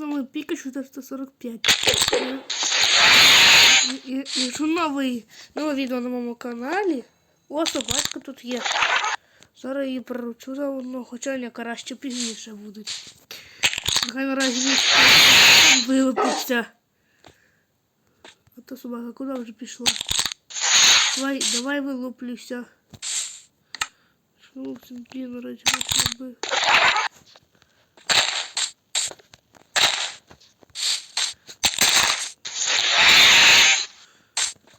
Вами Пікачу 445. І, і, і новий, нове відео на моєму каналі. О, собачка тут є. Зараз її приручу заодно, хоча не краще пізніше будуть. Нехай наразі вилупиться. А то собака куди вже пішла? Давай, давай це, блін, наразі би.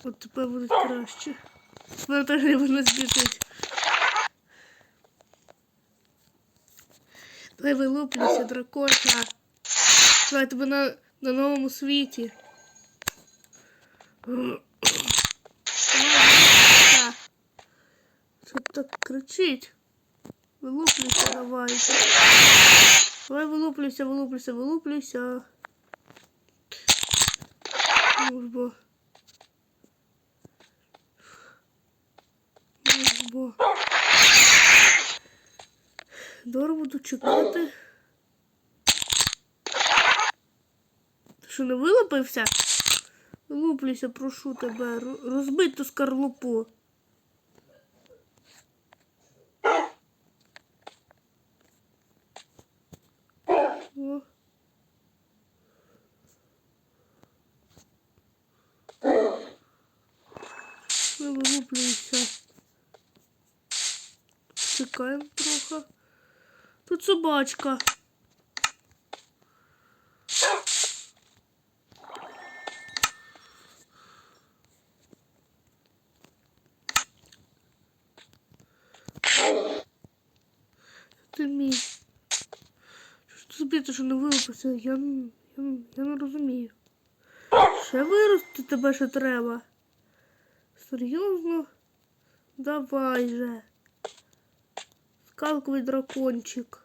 От тепер буде краще. Вона теж не можна збіжить. Давай вилуплюся, дракоша. Давай тебе на, на новому світі. Давай. Що так кричить? Вилуплюся, давайте. Давай вилуплюся, вилуплюся, вилуплюся. Ну ж бо. Ну ж бо. Дорого буду чекати. Ти що не вилупився? Вилуплюся, прошу тебе. Ро- Розбий ту скорлупу. О. Не. Чекаємо трохи. Тут собачка. Ти мій. Що ти що не вилупився? Я, я, я не розумію. Ще вирости тебе ще треба. Серйозно? Давай же. Скалковий дракончик.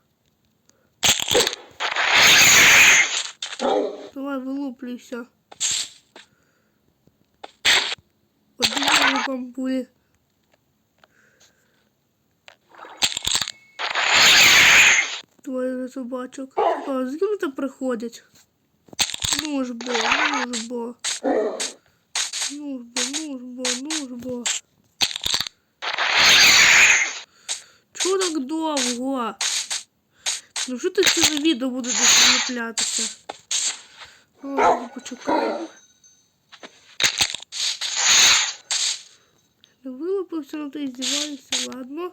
Давай вилуплюйся. Один бамбулі. Двоє собачок. А, з ким там приходять? Ну ж бо, ну ж бо. Ну ж бо, ну ж бо, ну ж бо. Чого так довго? Ну що ти це за відео буде десь виплятися? Ладно, почекай. Не вилупився, ну ти здіваєшся, ладно.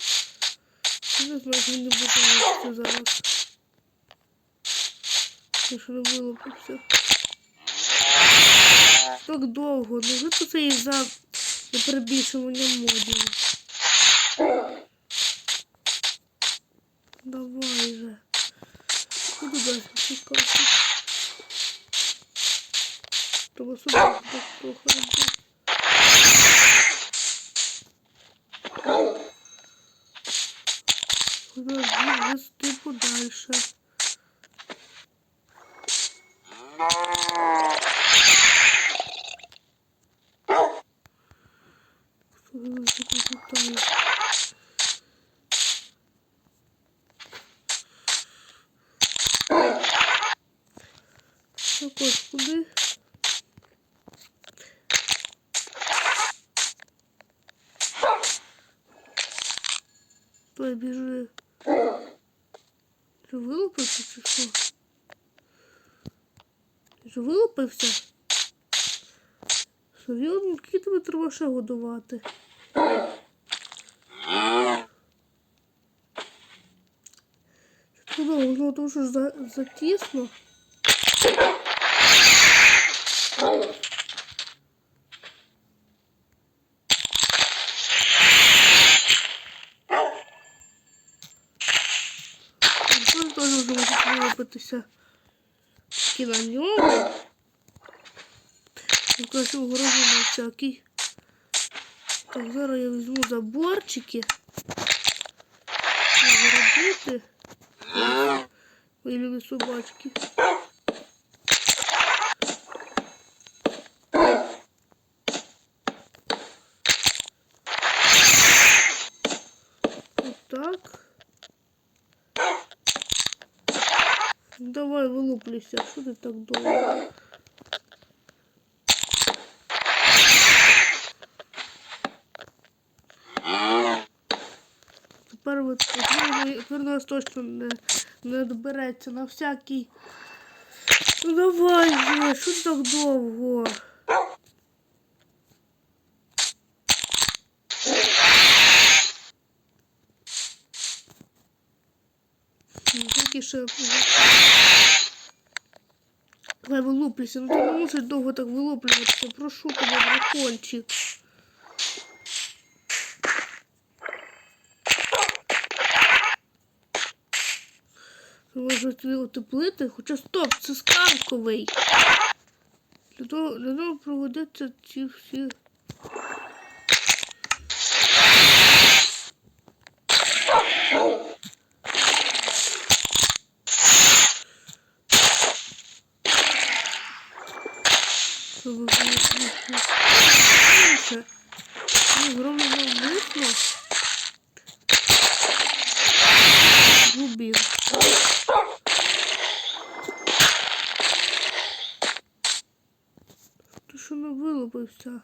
Не знаю, що не буде зараз. Я що не вилупився. Так довго, ну що це і за неперебільшування модів. Давай же. Буду дальше чекати. Трохи робити. Подожди, вести подальше. Що я тут літаю? Так ось куди? Той біжи. Ти вилупився чи що? Ти ж вилупився? Серйозно, який тебе треба ще годувати? Що ну тому що за, затісно. Антон теж вже ньому. Ну, краще на всякий. Так, зараз я візьму заборчики. Заробити. Мої любі собачки. Давай вилуплюйся, что ты так довго? Тепер вот тепер нас точно не, не добереться на всякий. Ну давай що так довго? Ще. Давай вилуплюйся, ну ти не можеш довго так вилуплюватися. Прошу тебе, дракончик. Може тобі утеплити? Хоча стоп, це сканковий. Для того, для того проводяться ці всі. Що ви говорите? Інше. Ми зроблено вмисно. Губів. Ти що не вилупився?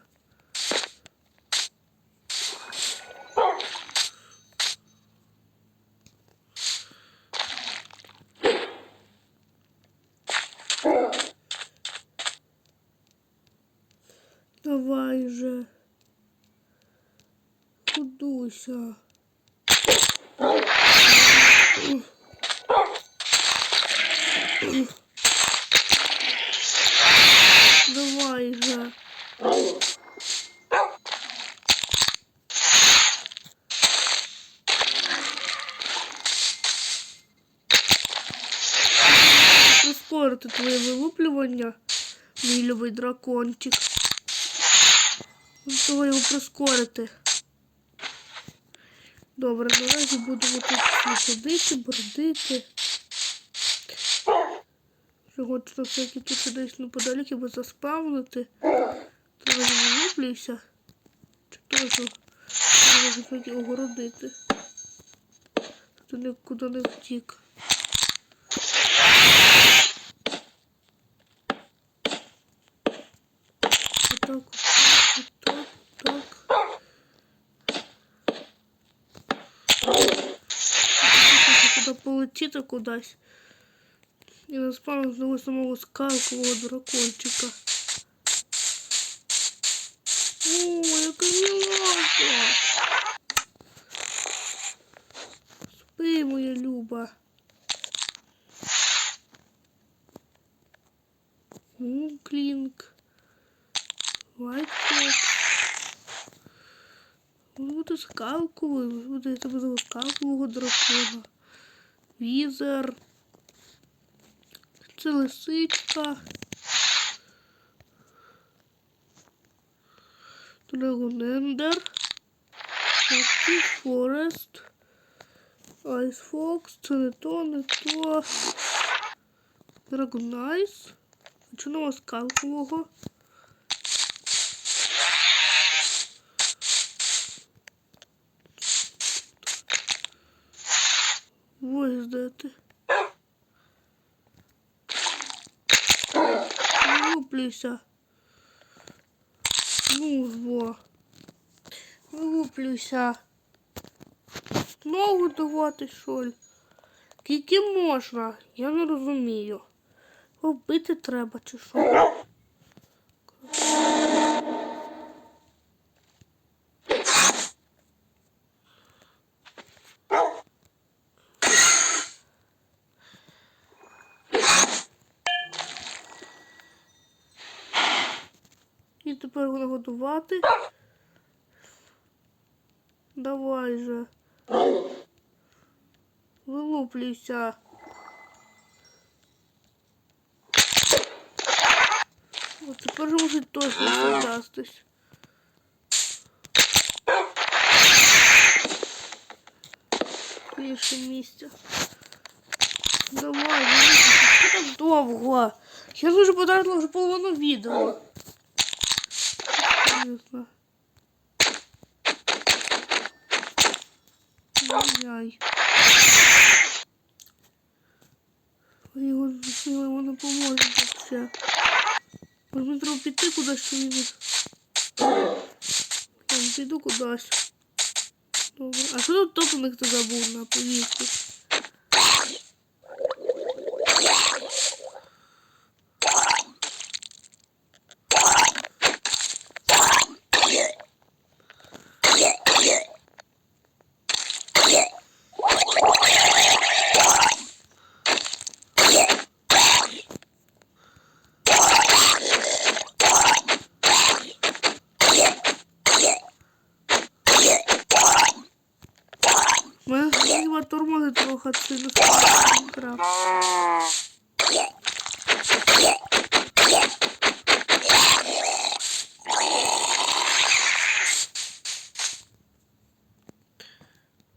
Давай же. Кудуся. Давай же. Прискорити твоє вилуплювання, любий дракончик. Треба його прискорити. Добре, наразі будемо тут всі ходити, бродити. Що хочу на всякий тут десь неподалік його заспавнити. Треба вилуплююся. Чи теж треба всякі огородити. Хто нікуди не втік. Отак, отак, отак. Куди полетіти кудись. І наспав знову самого скалкового дракончика. О, яка мілака! Спи, моя люба. М, Клінк. Вайтфокс. Буде скалковий, це буде скалкового дракона. Візер. Це лисичка. Драгонендер. Актив Форест. Айс Фокс. Це не то, не то. Драгонайс. Чорного скалкового. Ось де ти. Не луплюйся. Ну, во. Не луплюйся. Знову давати соль. Скільки можна? Я не розумію. Вбити треба чи що? Тепер нагодувати. Давай же. Вилуплюйся. От тепер же може точно задастись. Більше місця. Давай, що так довго? Я вже потратила вже половину відео. Серйозно. Ай-яй. Його силимо не поможе ще. Може треба піти кудись що він. Там піду кудись. Добре. А що тут топлених ти забув на повітрі? Сильно крав.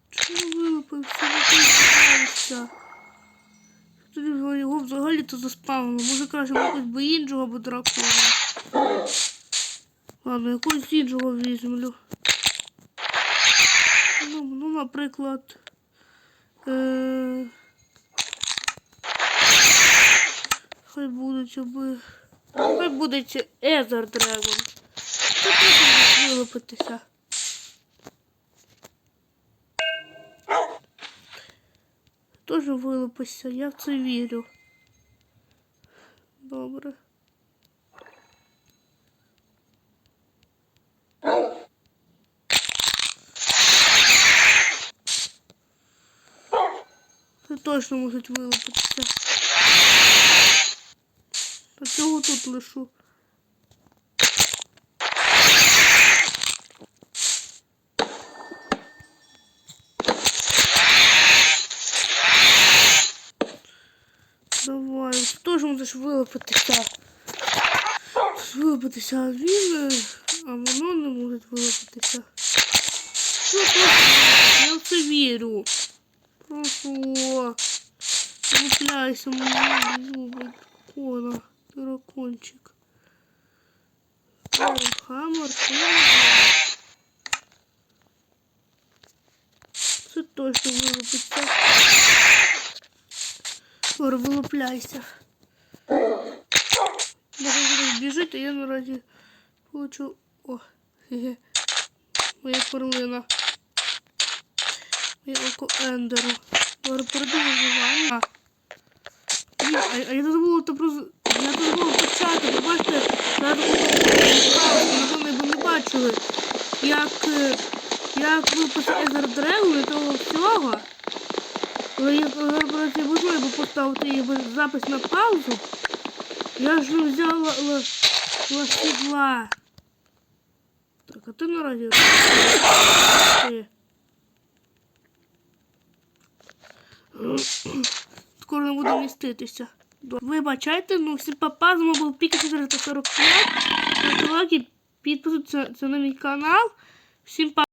Чому вилупився? Не його взагалі-то заспавнило. Може краще якось би іншого або дракона. Ладно, якогось іншого візьмлю. Ну, ну наприклад. Е... Хай будуть аби. Хай буде Езер. Це теж може вилупитися. Теж вилупився, я в це вірю. Добре. Це точно можуть вилупитися. А цього тут лишу. Давай, теж можеш вилупитися. Вилупитися, а він, е, а воно не може вилупитися. Я в вірю. Ого. Випляйся, мені любить кона, дракончик. Хаммер, Це точно вилупиться. Скоро вилупляйся. Може біжить, а я наразі получу. О, хе-хе. Моя перлина. Моє око Ендеру. Зараз перейду виживання. Ні, а, а я забула то про... Я забула почати, ви бачите, я напевно, бо не бачили, як, е, як виписав Езер Дрегу і того всього. Але я зараз поставити її запис на паузу. Я ж взяла ласідла. Так, а ти наразі. Ти. Скоро не буду міститися. Вибачайте, ну всі папа, з вами був Піка 445. Ставте на мій канал. Всім па.